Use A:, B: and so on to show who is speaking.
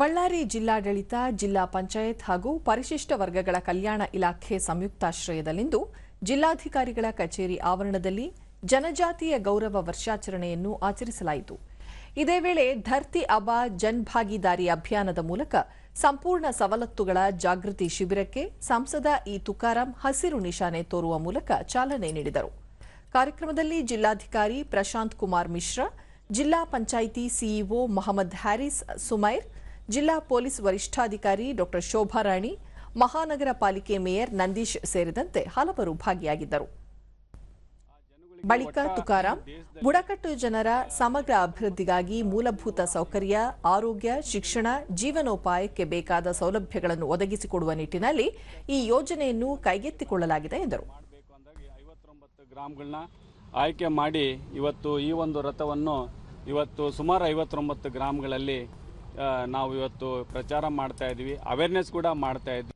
A: ಬಳ್ಳಾರಿ ಜಿಲ್ಲಾಡಳಿತ, ಜಿಲ್ಲಾ ಪಂಚಾಯತ್ ಹಾಗೂ ಪರಿಶಿಷ್ಟ ವರ್ಗಗಳ ಕಲ್ಯಾಣ ಇಲಾಖೆ ಸಂಯುಕ್ತಾಶ್ರಯದಲ್ಲಿಂದು ಜಿಲ್ಲಾಧಿಕಾರಿಗಳ ಕಚೇರಿ ಆವರಣದಲ್ಲಿ ಜನಜಾತಿಯ ಗೌರವ ವರ್ಷಾಚರಣೆಯನ್ನು ಆಚರಿಸಲಾಯಿತು. ಇದೇ ವೇಳೆ ಧರ್ತಿ ಅಬಾ ಜನ್ಭಾಗಿದಾರಿ ಅಭಿಯಾನದ ಮೂಲಕ ಸಂಪೂರ್ಣ ಸವಲತ್ತುಗಳ ಜಾಗೃತಿ ಶಿಬಿರಕ್ಕೆ ಸಂಸದ ಇ ತುಕಾರಾಂ ಹಸಿರು ನಿಶಾನೆ ತೋರುವ ಮೂಲಕ ಚಾಲನೆ ನೀಡಿದರು. ಕಾರ್ಯಕ್ರಮದಲ್ಲಿ ಜಿಲ್ಲಾಧಿಕಾರಿ ಪ್ರಶಾಂತ್ ಕುಮಾರ್ ಮಿಶ್ರಾ, ಜಿಲ್ಲಾ ಪಂಚಾಯಿತಿ ಸಿಇಒ ಮೊಹಮ್ಮದ್ ಹ್ಯಾರಿಸ್ ಸುಮೈರ್ ಜಿಲ್ಲಾ ಪೊಲೀಸ್ ವರಿಷ್ಠಾಧಿಕಾರಿ ಡಾ ಶೋಭಾರಾಣಿ ಮಹಾನಗರ ಪಾಲಿಕೆ ಮೇಯರ್ ನಂದೀಶ್ ಸೇರಿದಂತೆ ಹಲವರು ಭಾಗಿಯಾಗಿದ್ದರು. ಬಳಿಕ ತುಕಾರಾಂ, ಬುಡಕಟ್ಟು ಜನರ ಸಮಗ್ರ ಅಭಿವೃದ್ಧಿಗಾಗಿ ಮೂಲಭೂತ ಸೌಕರ್ಯ, ಆರೋಗ್ಯ, ಶಿಕ್ಷಣ, ಜೀವನೋಪಾಯಕ್ಕೆ ಬೇಕಾದ ಸೌಲಭ್ಯಗಳನ್ನು ಒದಗಿಸಿಕೊಡುವ ನಿಟ್ಟಿನಲ್ಲಿ ಈ ಯೋಜನೆಯನ್ನು ಕೈಗೆತ್ತಿಕೊಳ್ಳಲಾಗಿದೆ ಎಂದರು.
B: ಗ್ರಾಮಗಳನ್ನ ಆಯ್ಕೆ ಮಾಡಿ ಇವತ್ತು ಈ ಒಂದು ರಥವನ್ನು ಇವತ್ತು ಸುಮಾರು ಐವತ್ತೊಂಬತ್ತು ಗ್ರಾಮಗಳಲ್ಲಿ ನಾವು ಇವತ್ತು ಪ್ರಚಾರ ಮಾಡ್ತಾ ಇದ್ದೀವಿ ಅವೇರ್ನೆಸ್ ಕೂಡ ಮಾಡ್ತಾ ಇದ್ವಿ.